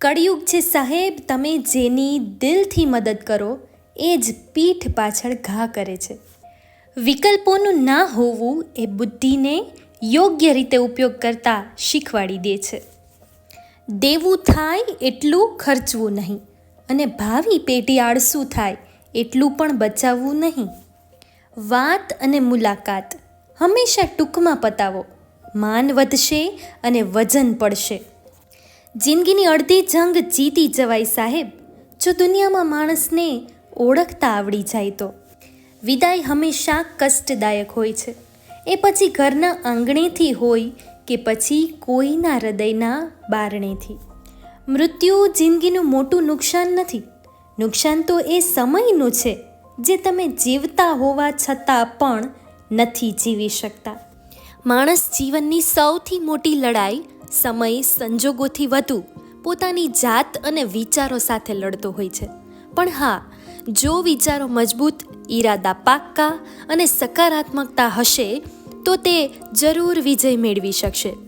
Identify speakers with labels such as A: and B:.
A: કળિયુગ છે સાહેબ, તમે જેની દિલથી મદદ કરો, એ જ પીઠ પાછળ ઘા કરે છે. વિકલ્પોનું ના હોવું એ બુદ્ધિને યોગ્ય રીતે ઉપયોગ કરતા શીખવાડી દે છે. દેવું થાય એટલું ખર્ચવું નહીં અને ભાવિ પેઢી આળસું થાય એટલું પણ બચાવવું નહીં. વાત અને મુલાકાત હંમેશા ટૂંકમાં પતાવો. માન વધશે અને વજન પડશે. જિંદગીની અડધી જંગ જીતી જવાય સાહેબ. જો દુનિયામાં માણસને ઓળખતા આવડી જાય તો. વિદાય હંમેશા કષ્ટદાયક હોય છે. એ પછી ઘરના આંગણેથી હોય કે પછી કોઈના હૃદયના બારણેથી. મૃત્યુ જિંદગીનું મોટું નુકસાન નથી. નુકસાન તો એ સમયનું છે જે તમે જીવતા હોવા છતાં પણ નથી જીવી શકતા. માણસ જીવનની સૌથી મોટી લડાઈ સમય સંજોગોથી વધુ પોતાની જાત અને વિચારો સાથે લડતો હોય છે. પણ હા, જો વિચારો મજબૂત, ઈરાદા પાક્કા અને સકારાત્મકતા હશે, તો તે જરૂર વિજય મેળવી શકશે.